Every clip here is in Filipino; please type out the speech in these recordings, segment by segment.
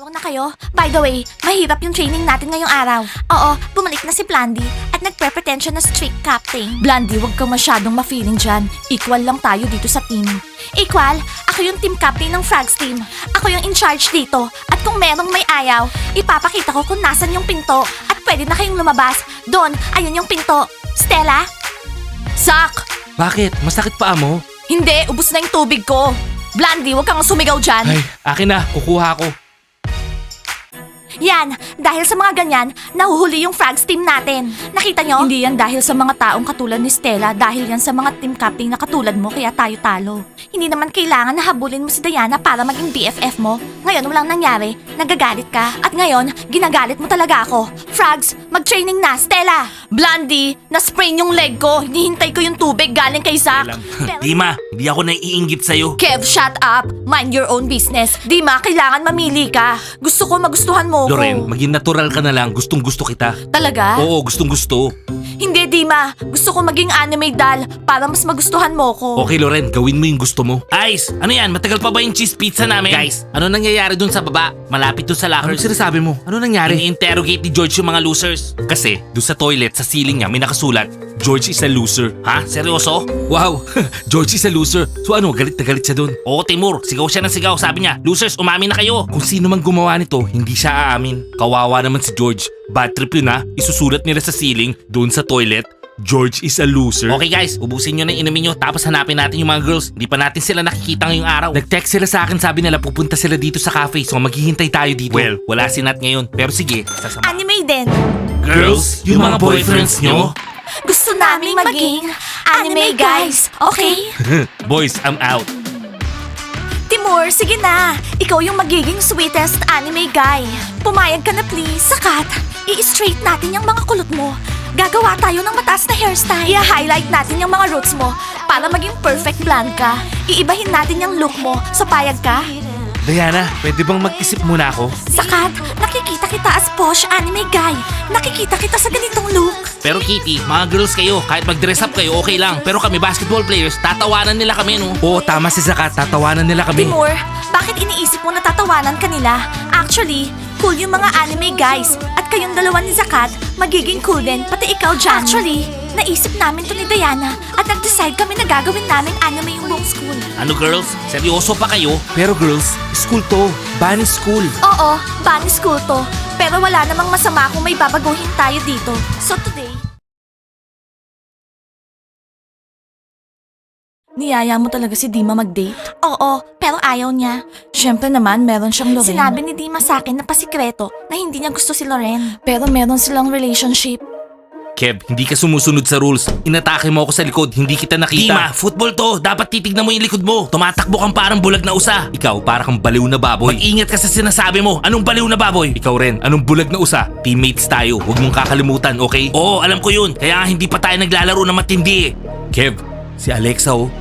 Tawag na kayo. By the way, mahirap yung training natin ngayong araw. Oo, bumalik na si Blandy at nagpre-pretend na strict captain. Blandy, wag kang masyadong ma-feeling dyan. Equal lang tayo dito sa team. Equal? Ako yung team captain ng Frogs team. Ako yung in charge dito. At kung merong may ayaw, ipapakita ko kung nasan yung pinto. At pwede na kayong lumabas. Doon, ayun yung pinto. Stella? Zach! Bakit? Masakit pa mo? Hindi, ubus na yung tubig ko. Blandy, wag kang sumigaw dyan. Ay, akin na. Kukuha ko. Yan, dahil sa mga ganyan, nahuhuli yung Frogs team natin. Nakita nyo? Hindi yan dahil sa mga taong katulad ni Stella, dahil yan sa mga team captain na katulad mo, kaya tayo talo. Hindi naman kailangan na habulin mo si Diana para maging BFF mo. Ngayon walang nangyari, nagagalit ka. At ngayon, ginagalit mo talaga ako. Frogs, mag-training na, Stella! Blondie, na-sprain yung leg ko. Hinihintay ko yung tubig galing kay Zach. Pero- Dima, hindi ako naiingit sa'yo. Kev, shut up! Mind your own business. Dima, kailangan mamili ka. Gusto ko magustuhan mo ko. Loren, maging natural ka na lang. Gustong gusto kita. Talaga? Oo, gustong gusto. Hindi, Dima. Gusto ko maging anime doll para mas magustuhan mo ko. Okay, Loren, gawin mo yung gusto mo. Ice, ano yan? Matagal pa ba yung cheese pizza namin? Guys, ano nangyayari dun sa baba? Malapit to sa Ano lockers. sinasabi mo? Ano nangyari? Ini-interrogate ni George yung mga losers. Kasi, doon sa toilet, sa ceiling niya, may nakasulat, George is a loser. Ha? Seryoso? Wow, George is a loser. So ano, galit na galit siya doon. Oo, Timur. Sigaw siya ng sigaw. Sabi niya, losers, umamin na kayo. Kung sino man gumawa nito, hindi siya aamin. Kawawa naman si George. Bad trip yun ha. Isusulat nila sa ceiling, doon sa toilet, George is a loser. Okay guys, ubusin nyo na yung inumin nyo tapos hanapin natin yung mga girls. Hindi pa natin sila nakikita ngayong araw. Nag-text sila sa akin, sabi nila pupunta sila dito sa cafe, so maghihintay tayo dito. Well, wala si Nat ngayon. Pero sige, sasama. Anime din. Girls, yung mga boyfriends nyo? Gusto namin maging anime guys, okay? Boys, I'm out. Timur, sige na. Ikaw yung magiging sweetest anime guy. Pumayag ka na please. Sakat, i-straight natin yung mga kulot mo. Gagawa tayo ng mataas na hairstyle. I-highlight natin yung mga roots mo para maging perfect blonde ka. Iibahin natin yung look mo. So payag ka? Diana, pwede bang mag-isip muna ako? Sakat, nakikita kita as posh anime guy. Nakikita kita sa ganitong look. Pero Kitty, mga girls kayo, kahit mag-dress up kayo, okay lang. Pero kami basketball players, tatawanan nila kami, no? Oo, tama si Zakat, tatawanan nila kami. Timur, bakit iniisip mo na tatawanan kanila? Actually, cool yung mga anime guys. At kayong dalawa ni Zakat, magiging cool din, pati ikaw, Jan. Actually, naisip namin to ni Diana at nag-decide kami na gagawin namin anime yung buong school. Ano girls? Seryoso pa kayo? Pero girls, school to. Bunny school. Oo, bunny school to. Pero wala namang masama kung may babaguhin tayo dito. So today... Niyaya mo talaga si Dima mag-date? Oo, pero ayaw niya. Siyempre naman, meron siyang Loren. Sinabi ni Dima sa akin na pasikreto na hindi niya gusto si Loren. Pero meron silang relationship. Kev, hindi ka sumusunod sa rules. Inatake mo ako sa likod, hindi kita nakita. Dima, football to. Dapat titignan mo yung likod mo. Tumatakbo kang parang bulag na usa. Ikaw, para kang baliw na baboy. Mag-ingat ka sa sinasabi mo. Anong baliw na baboy? Ikaw rin, anong bulag na usa? Teammates tayo, huwag mong kakalimutan, okay? Oo, alam ko yun. Kaya hindi pa tayo naglalaro na matindi eh. Kev, si Alexa oh.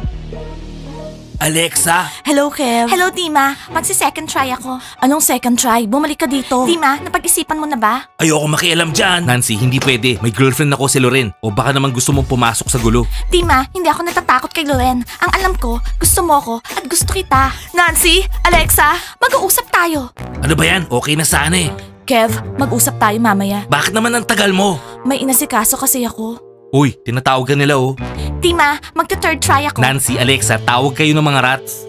Alexa? Hello, Kev. Hello, Dima. Magsi-second try ako. Anong second try? Bumalik ka dito. Dima, napag-isipan mo na ba? Ayoko makialam dyan. Nancy, hindi pwede. May girlfriend ako si Loren. O baka naman gusto mong pumasok sa gulo. Dima, hindi ako natatakot kay Loren. Ang alam ko, gusto mo ako at gusto kita. Nancy, Alexa, mag-uusap tayo. Ano ba yan? Okay na sana eh. Kev, mag-usap tayo mamaya. Bakit naman ang tagal mo? May inasikaso kasi ako. Uy, tinatawag ka nila oh. Dima, magta-third try ako. Nancy, Alexa, tawag kayo ng mga rats.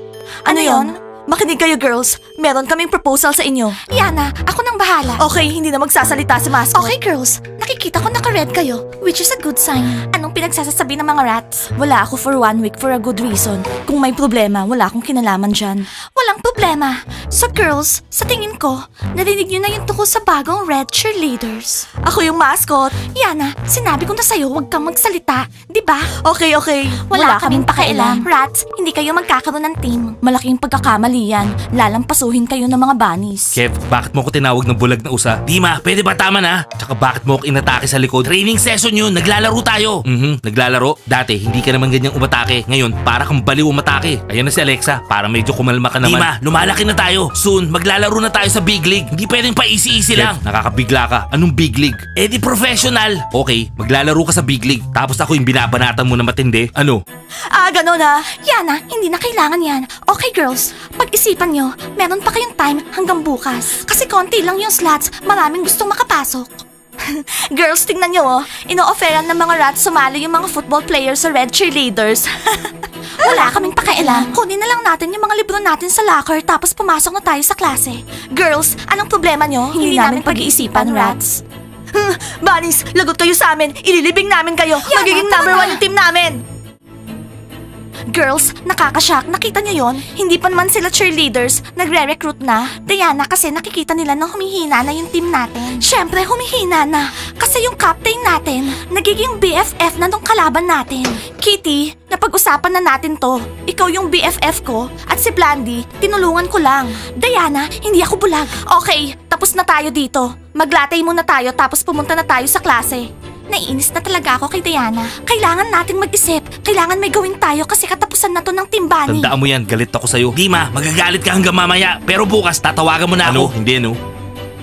ano yon? Makinig kayo, girls. Meron kaming proposal sa inyo. Yana, ako nang bahala. Okay, hindi na magsasalita si Mascot. Okay, girls. Nakikita ko naka-red kayo, which is a good sign. Anong pinagsasasabi ng mga rats? Wala ako for one week for a good reason. Kung may problema, wala akong kinalaman dyan. Walang problema. So, girls, sa tingin ko, narinig nyo na yung tungkol sa bagong red cheerleaders. Ako yung mascot. Yana, sinabi ko na sa'yo, huwag kang magsalita. Di ba? Okay, okay. Wala, kaming pakialam. Rats, hindi kayo magkakaroon ng team. Malaking pagkakamali yan. Lalampasuhin kayo ng mga bunnies. Kev, bakit mo ko tinawag ng bulag na usa? Dima, pwede ba tama na? Tsaka bakit mo ko inatake sa likod? Training session yun. Naglalaro tayo. Mhm, naglalaro. Dati, hindi ka naman ganyang umatake. Ngayon, para kang baliw umatake. Ayan na si Alexa, para medyo kumalma ka naman. Dima, lumalaki na tayo. Soon, maglalaro na tayo sa big league. Hindi pwedeng pa easy-easy lang. nakakabigla ka. Anong big league? Eh di professional. Okay, maglalaro ka sa big league. Tapos ako yung binabanatan mo na matindi. Ano? Ah, ganun ah. Yana, hindi na kailangan yan. Okay, girls. Pag Pag-isipan nyo, meron pa kayong time hanggang bukas. Kasi konti lang yung slots, maraming gustong makapasok. Girls, tingnan nyo oh. Ino-offeran ng mga rats sumali yung mga football players sa red cheerleaders. Wala kaming pakialam. Kunin na lang natin yung mga libro natin sa locker tapos pumasok na tayo sa klase. Girls, anong problema nyo? Hindi, namin pag-iisipan, rats. Bunnies, lagot kayo sa amin. Ililibing namin kayo. Magiging number one yung team namin. Girls, nakakashock. Nakita niyo yon? Hindi pa naman sila cheerleaders. Nagre-recruit na. Diana, kasi nakikita nila na humihina na yung team natin. Siyempre, humihina na. Kasi yung captain natin, nagiging BFF na nung kalaban natin. Kitty, napag-usapan na natin to. Ikaw yung BFF ko at si Blandy, tinulungan ko lang. Diana, hindi ako bulag. Okay, tapos na tayo dito. Maglatay muna tayo tapos pumunta na tayo sa klase. Naiinis na talaga ako kay Diana. Kailangan nating mag-isip. Kailangan may gawin tayo kasi katapusan na to ng timbani. Tandaan mo yan, galit ako sa'yo. Dima, magagalit ka hanggang mamaya. Pero bukas, tatawagan mo na Ano? ako. Hindi, no?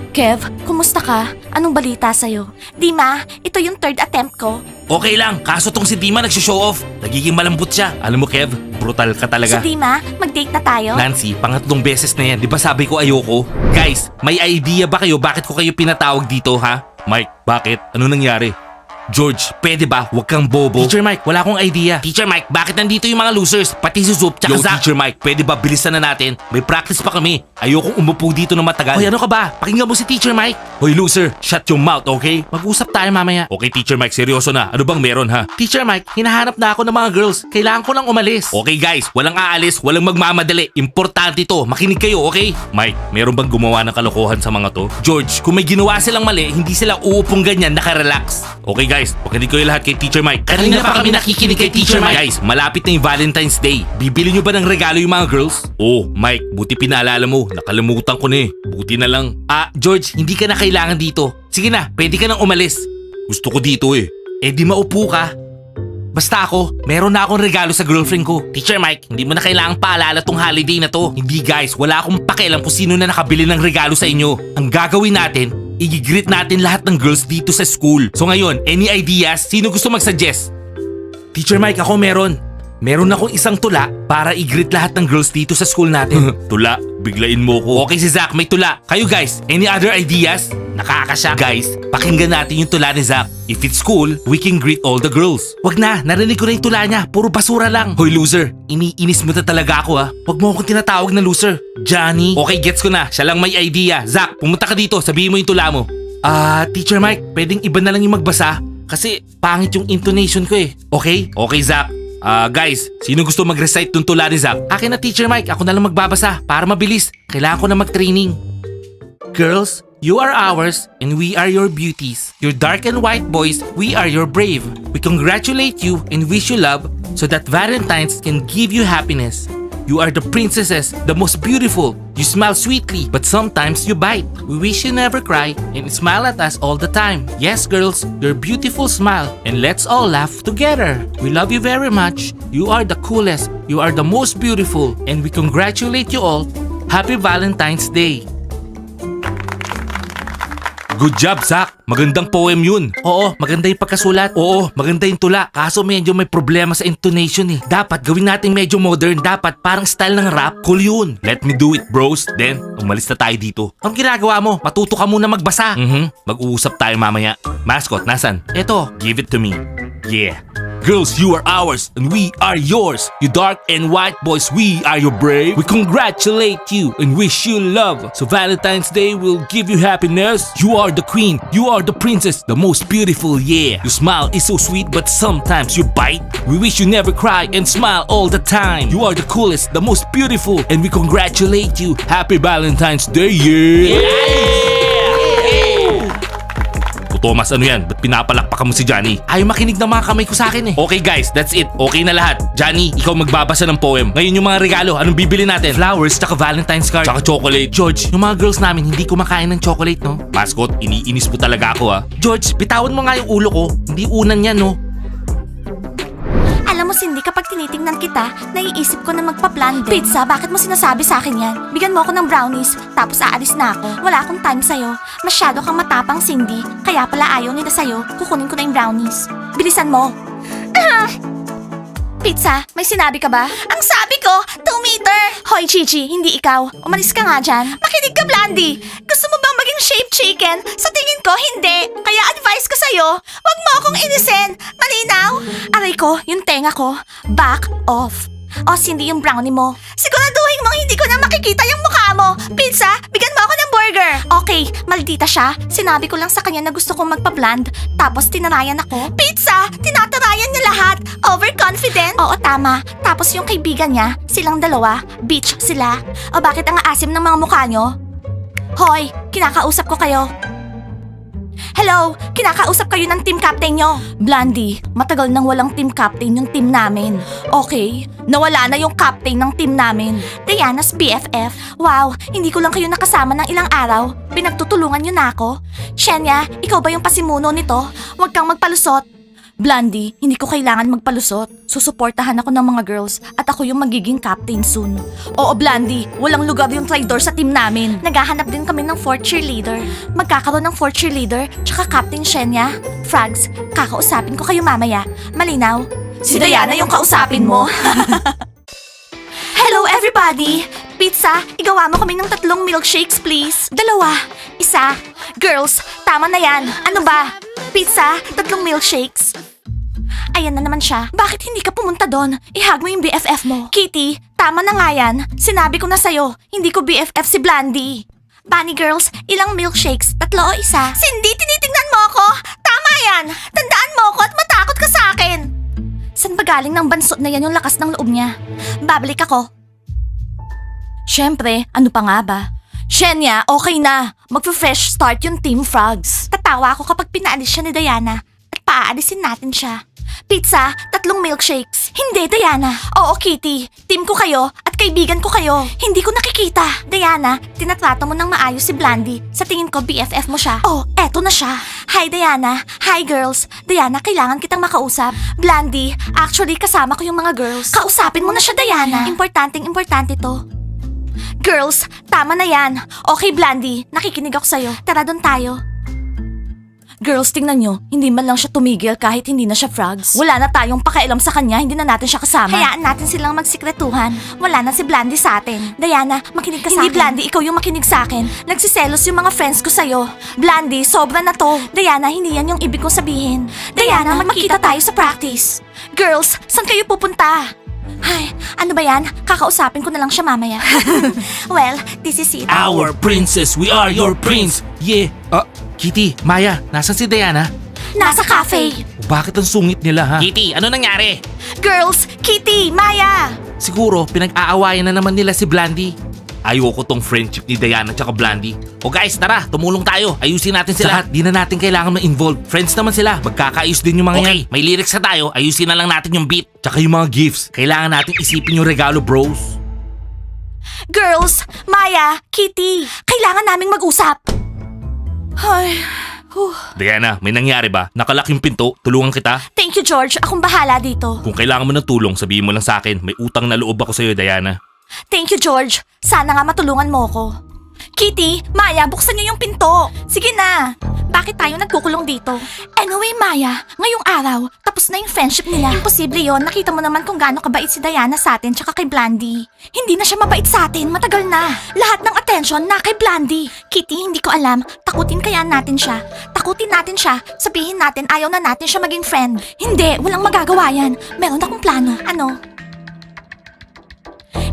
Kev, kumusta ka? Anong balita sa'yo? Dima, ito yung third attempt ko. Okay lang, kaso tong si Dima nagsishow off. Nagiging malambot siya. Alam mo, Kev, brutal ka So talaga. Dima, mag-date na tayo? Nancy, pangatlong beses na yan. Di ba sabi ko ayoko? Guys, may idea ba kayo bakit ko kayo pinatawag dito, ha? Mike, bakit? Ano nangyari? George, pwede ba? Huwag kang bobo. Teacher Mike, wala akong idea. Teacher Mike, bakit nandito yung mga losers? Pati si Zoop, tsaka Yo, Zach. Teacher Mike, pwede ba bilisan na natin? May practice pa kami. Ayokong umupo dito na matagal. Hoy, ano ka ba? Pakinggan mo si Teacher Mike. Hoy, loser, shut your mouth, okay? Mag-usap tayo mamaya. Okay, Teacher Mike, seryoso na. Ano bang meron, ha? Teacher Mike, hinahanap na ako ng mga girls. Kailangan ko nang umalis. Okay guys, walang aalis, walang magmamadali. Importante to. Makinig kayo, okay? Mike, meron bang gumawa ng kalokohan sa mga to? George, kung may ginawa silang mali, hindi sila uupong ganyan, nakarelax. Okay guys, makinig kayo lahat kay Teacher Mike. Kanina pa kami nakikinig kay Teacher Mike. Guys, malapit na yung Valentine's Day. Bibili nyo ba ng regalo yung mga girls? Oh, Mike, buti pinaalala mo. Nakalimutan ko na eh. Buti na lang. Ah, George, hindi ka na kailangan dito. Sige na, pwede ka nang umalis. Gusto ko dito eh. Eh di maupo ka. Basta ako, meron na akong regalo sa girlfriend ko. Teacher Mike, hindi mo na kailangang paalala tong holiday na to. Hindi guys, wala akong pakialam kung sino na nakabili ng regalo sa inyo. Ang gagawin natin, i-greet natin lahat ng girls dito sa school. So ngayon, any ideas? Sino gusto mag-suggest? Teacher Mike, ako meron. Meron akong isang tula para i-greet lahat ng girls dito sa school natin. tula? Biglain mo ko. Okay si Zach, may tula. Kayo guys, any other ideas? Nakakasya. Guys, pakinggan natin yung tula ni Zach. If it's cool, we can greet all the girls. Wag na, narinig ko na yung tula niya. Puro basura lang. Hoy loser, iniinis mo na talaga ako ha. Wag mo akong tinatawag na loser. Johnny. Okay, gets ko na. Siya lang may idea. Zach, pumunta ka dito. Sabihin mo yung tula mo. Ah, Teacher Mike, pwedeng iba na lang yung magbasa. Kasi pangit yung intonation ko eh. Okay? Okay, Zach. Ah, guys, sino gusto mag-recite ng tula ni Zach? Akin na Teacher Mike, ako na lang magbabasa para mabilis. Kailangan ko na mag-training. Girls, you are ours and we are your beauties. Your dark and white boys, we are your brave. We congratulate you and wish you love so that Valentine's can give you happiness. You are the princesses, the most beautiful. You smile sweetly, but sometimes you bite. We wish you never cry and smile at us all the time. Yes, girls, your beautiful smile, and let's all laugh together. We love you very much. You are the coolest. You are the most beautiful, and we congratulate you all. Happy Valentine's Day. Good job, Zach. Magandang poem yun. Oo, maganda yung pagkasulat. Oo, maganda yung tula. Kaso medyo may problema sa intonation eh. Dapat gawin natin medyo modern. Dapat parang style ng rap. Cool yun. Let me do it, bros. Then, umalis na tayo dito. Anong ginagawa mo? Matuto ka muna magbasa. Mhm. Mag-uusap tayo mamaya. Mascot, nasan? Eto, Give it to me. Yeah. Girls, you are ours and we are yours. You dark and white boys, we are your brave. We congratulate you and wish you love. So Valentine's Day will give you happiness. You are the queen. You are the princess, the most beautiful, yeah. Your smile is so sweet, but sometimes you bite. We wish you never cry and smile all the time. You are the coolest, the most beautiful, and we congratulate you. Happy Valentine's Day, yeah! O Thomas, ano yan? Ba't pinapalakpakan mo si Johnny? ayaw makinig ng mga kamay ko sa akin eh. Okay guys, that's it. Okay na lahat. Johnny, ikaw magbabasa ng poem. Ngayon yung mga regalo, anong bibili natin? Flowers, tsaka Valentine's card. Tsaka chocolate. George, yung mga girls namin hindi kumakain ng chocolate, no? Mascot, iniinis mo talaga ako ha. George, bitawan mo nga yung ulo ko. Hindi unan yan, no? Mo, Cindy, kapag tinitingnan kita, naiisip ko na magpa-plan din. Pizza, bakit mo sinasabi sa akin yan? Bigyan mo ako ng brownies, tapos aalis na ako. Wala akong time sa'yo. Masyado kang matapang, Cindy. Kaya pala ayaw nila sa'yo, kukunin ko na yung brownies. Bilisan mo. Pizza, may sinabi ka ba? Ang sabi Sabi ko, 2 meter! Hoy, Gigi, hindi ikaw. Umalis ka nga dyan. Makinig ka, Blandy. Gusto maging shaved chicken? Sa tingin ko, hindi. Kaya advice ko sa'yo, wag mo akong inisin. Malinaw? Aray ko, yung tenga ko. Back off. O, hindi yung brownie mo. Siguraduhin mong hindi ko na makikita yung mukha mo. Pizza, bigyan mo ako ng burger. Okay, maldita siya. Sinabi ko lang sa kanya na gusto kong magpa-bland. Tapos tinarayan ako. Pizza, tinatarayan niya lahat. Overconfident. Oo, tama. Tapos yung kaibigan niya, silang dalawa, bitch sila. O bakit ang aasim ng mga mukha nyo? Hoy, kinakausap ko kayo. Hello, kinakausap kayo ng team captain nyo. Blandy, matagal nang walang team captain yung team namin. Okay, nawala na yung captain ng team namin. Diana's BFF. Wow, hindi ko lang kayo nakasama ng ilang araw. Pinagtutulungan nyo na ako. Shenya, ikaw ba yung pasimuno nito? Huwag kang magpalusot. Blandy, hindi ko kailangan magpalusot. Susuportahan ako ng mga girls at ako yung magiging captain soon. Oo, Blandy, walang lugar yung traitor sa team namin. Naghahanap din kami ng fourth cheerleader. Magkakaroon ng fourth cheerleader, tsaka Captain Shenya. Frags, kakausapin ko kayo mamaya. Malinaw? Si Diana yung kausapin mo. Hello everybody! Pizza, igawa mo kami ng tatlong milkshakes please. Dalawa. Isa. Girls, tama na yan. Ano ba? Pizza, tatlong milkshakes. Ayan na naman siya. Bakit hindi ka pumunta doon? Ihag mo yung BFF mo. Kitty, tama na nga yan. Sinabi ko na sa'yo, hindi ko BFF si Blandy. Bunny girls, ilang milkshakes? Tatlo o isa? Cindy, tinitingnan mo ako! Tama yan! Tandaan mo ako at matakot ka sa akin! San ba galing ng bansot na yan yung lakas ng loob niya? Babalik ako. Siyempre, ano pa nga ba? Shenya, okay na. Magpa-fresh start yung Team Frogs. Tatawa ako kapag pinaalis siya ni Diana. At paaalisin natin siya. Pizza, tatlong milkshakes. Hindi, Diana. Oo, Kitty. Team ko kayo at kaibigan ko kayo. Hindi ko nakikita. Diana, tinatrato mo ng maayos si Blandy. Sa tingin ko, BFF mo siya. Oh, eto na siya. Hi, Diana. Hi, girls. Diana, kailangan kitang makausap. Blandy, actually, kasama ko yung mga girls. Kausapin mo na siya, Diana. Importanteng importante to. Girls, tama na yan. Okay, Blandy, nakikinig ako sa'yo. Tara doon tayo. Girls, tingnan nyo, hindi man lang siya tumigil kahit hindi na siya frogs. Wala na tayong pakialam sa kanya, hindi na natin siya kasama. Hayaan natin silang magsikretuhan. Wala na si Blandy sa atin. Diana, makinig ka sa akin. Hindi, Blandy, ikaw yung makinig sa akin. Nagsiselos yung mga friends ko sa'yo. Blandy, sobra na to. Diana, hindi yan yung ibig kong sabihin. Diana, magkita tayo sa practice. Girls, saan kayo pupunta? Ay, ano ba yan? Kakausapin ko na lang siya mamaya. well, this is it. Our princess, we are your prince. Yeah. Oh, Kitty, Maya, nasan si Diana? Nasa cafe. Bakit ang sungit nila ha? Kitty, ano nangyari? Girls, Kitty, Maya. Siguro, pinag-aawayan na naman nila si Blandy. Ayoko tong friendship ni Diana tsaka Blandy. O guys, tara, tumulong tayo. Ayusin natin sila. lahat, di na natin kailangan ma-involve. Friends naman sila. Magkakaayos din yung mga yan. Okay, may lyrics na tayo. Ayusin na lang natin yung beat. Tsaka yung mga gifts. Kailangan natin isipin yung regalo, bros. Girls, Maya, Kitty, kailangan naming mag-usap. Ay, whew. Diana, may nangyari ba? Nakalak yung pinto, tulungan kita. Thank you, George. Akong bahala dito. Kung kailangan mo ng tulong, sabihin mo lang sa akin. May utang na loob ako sa'yo, Diana. Thank you, George. Sana nga matulungan mo ako. Kitty, Maya, buksan niyo yung pinto. Sige na. Bakit tayo nagkukulong dito? Anyway, Maya, ngayong araw, tapos na yung friendship nila. Imposible yon. Nakita mo naman kung gaano kabait si Diana sa atin tsaka kay Blandy. Hindi na siya mabait sa atin, matagal na. Lahat ng attention na kay Blandy. Kitty, hindi ko alam. Takutin kaya natin siya. Takutin natin siya. Sabihin natin ayaw na natin siya maging friend. Hindi, walang magagawa yan. Meron akong plano. Ano?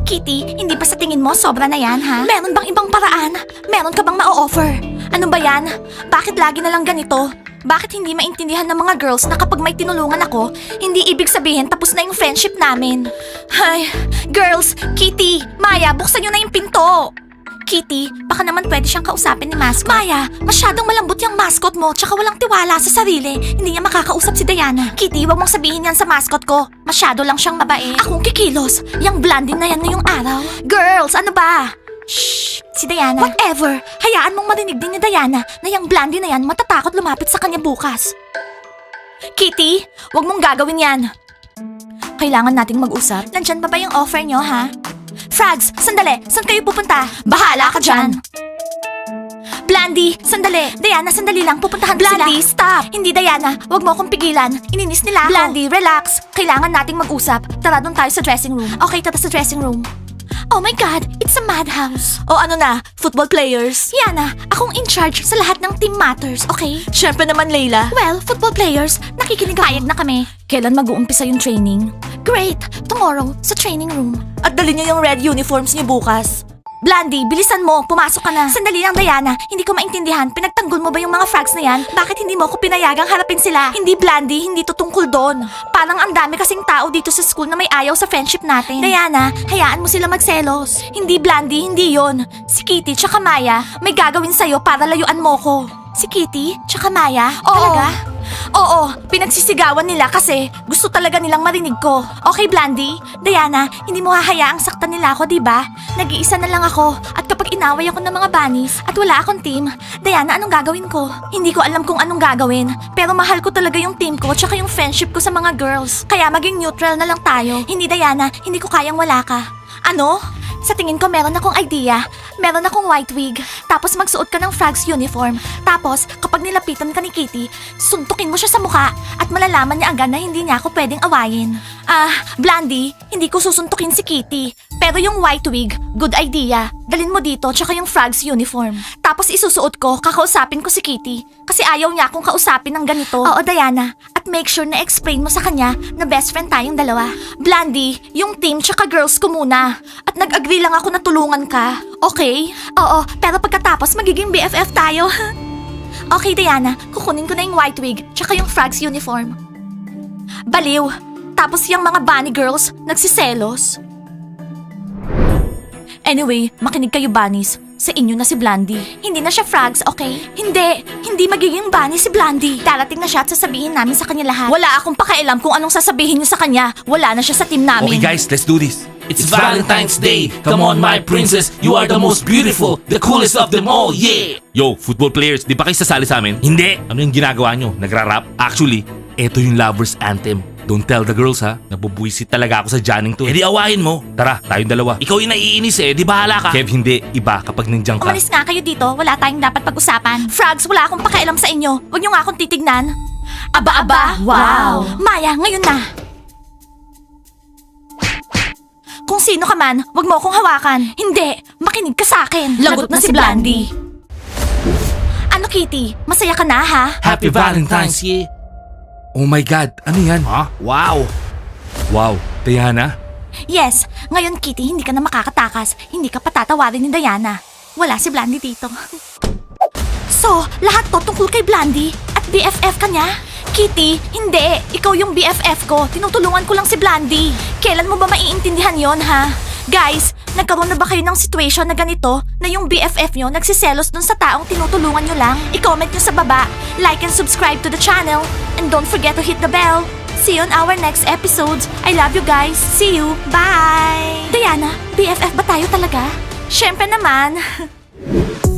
Kitty, hindi ba sa tingin mo sobra na yan, ha? Meron bang ibang paraan? Meron ka bang ma-offer? Ano ba yan? Bakit lagi na lang ganito? Bakit hindi maintindihan ng mga girls na kapag may tinulungan ako, hindi ibig sabihin tapos na yung friendship namin? Ay, girls, Kitty, Maya, buksan nyo na yung pinto! Kitty, baka naman pwede siyang kausapin ni mascot. Maya, masyadong malambot yung mascot mo tsaka walang tiwala sa sarili. Hindi niya makakausap si Diana. Kitty, wag mong sabihin yan sa mascot ko. Masyado lang siyang mabait. Akong kikilos. Yung blondie na yan ngayong araw. Girls, ano ba? Shh! Si Diana. Whatever. Hayaan mong marinig din ni Diana na yung blondie na yan matatakot lumapit sa kanya bukas. Kitty, wag mong gagawin yan. Kailangan nating mag-usap. Nandyan pa ba yung offer nyo, ha? Frags, sandali. Saan kayo pupunta? Bahala ka dyan. Blandy, sandali. Diana, sandali lang. Pupuntahan ko sila. Blandy, stop. Hindi, Diana. Wag mo akong pigilan. Ininis nila ako. Blandy, relax. Kailangan nating mag-usap. Tara doon tayo sa dressing room. Okay, tara sa dressing room. Oh my God, it's a madhouse. O ano na, football players? Yana, akong in charge sa lahat ng team matters, okay? Siyempre naman, Layla. Well, football players, nakikinig ako. Payag na kami. Kailan mag-uumpisa yung training? Great! Tomorrow, sa training room. At dali niyo yung red uniforms niyo bukas. Blandy, bilisan mo. Pumasok ka na. Sandali lang, Diana. Hindi ko maintindihan. Pinagtanggol mo ba yung mga frogs na yan? Bakit hindi mo ako pinayagang harapin sila? Hindi, Blandy. Hindi to tungkol doon. Parang ang dami kasing tao dito sa school na may ayaw sa friendship natin. Diana, hayaan mo sila magselos. Hindi, Blandy. Hindi yon. Si Kitty tsaka Maya may gagawin sa'yo para layuan mo ko. Si Kitty tsaka Maya? Oo. Talaga? Oo, pinagsisigawan nila kasi gusto talaga nilang marinig ko. Okay, Blandy? Diana, hindi mo hahayaang saktan nila ako, di ba? Nag-iisa na lang ako. At kapag inaway ako ng mga bunnies at wala akong team, Diana, anong gagawin ko? Hindi ko alam kung anong gagawin. Pero mahal ko talaga yung team ko tsaka yung friendship ko sa mga girls. Kaya maging neutral na lang tayo. Hindi, Diana, hindi ko kayang wala ka. Ano? Sa tingin ko meron akong idea. Meron akong white wig. Tapos magsuot ka ng frogs uniform. Tapos, kapag nilapitan ka ni Kitty, suntukin mo siya sa mukha at malalaman niya agad na hindi niya ako pwedeng awayin. Ah, Blandy, hindi ko susuntukin si Kitty. Pero yung white wig, good idea. Dalin mo dito tsaka yung frogs uniform. Tapos isusuot ko, kakausapin ko si Kitty. Kasi ayaw niya akong kausapin ng ganito. Oo, Diana. At make sure na explain mo sa kanya na best friend tayong dalawa. Blandy, yung team tsaka girls ko muna. At nag-agree lang ako na tulungan ka. Okay? Oo, pero pagkatapos magiging BFF tayo. okay, Diana. Kukunin ko na yung white wig tsaka yung frogs uniform. Baliw. Tapos yung mga bunny girls, nagsiselos. Anyway, makinig kayo bunnies. Sa inyo na si Blandy. Hindi na siya frogs, okay? Hindi. Hindi magiging bunny si Blandy. Darating na siya at sasabihin namin sa kanya lahat. Wala akong pakialam kung anong sasabihin niyo sa kanya. Wala na siya sa team namin. Okay guys, let's do this. It's Valentine's Day. Come on, my princess. You are the most beautiful, the coolest of them all. Yeah! Yo, football players, di ba kayo sasali sa amin? Hindi! Ano yung ginagawa nyo? Nagra-rap? Actually, eto yung lover's anthem. Don't tell the girls ha. Nabubuisit talaga ako sa Janning to. Eh di awayin mo. Tara, tayong dalawa. Ikaw yung naiinis eh. Di bahala ka. Kev, hindi. Iba kapag nandiyan ka. Umalis nga kayo dito. Wala tayong dapat pag-usapan. Frogs, wala akong pakialam sa inyo. Huwag niyo nga akong titignan. Aba-aba. Wow. Maya, ngayon na. Kung sino ka man, wag mo akong hawakan. Hindi, makinig ka sa akin. Lagot, na, si Blandy. Ano, Kitty? Masaya ka na, ha? Happy Valentine's, yeah. Oh my God, ano yan? Ha? Wow. Wow, Diana? Yes, ngayon, Kitty, hindi ka na makakatakas. Hindi ka patatawarin ni Diana. Wala si Blandy dito. so, lahat to tungkol kay Blandy at BFF ka niya? Kitty, hindi. Ikaw yung BFF ko. Tinutulungan ko lang si Blandy. Kailan mo ba maiintindihan yon ha? Guys, nagkaroon na ba kayo ng situation na ganito na yung BFF nyo nagsiselos dun sa taong tinutulungan nyo lang? I-comment nyo sa baba, like and subscribe to the channel, and don't forget to hit the bell. See you on our next episodes. I love you guys. See you. Bye! Diana, BFF ba tayo talaga? Siyempre naman.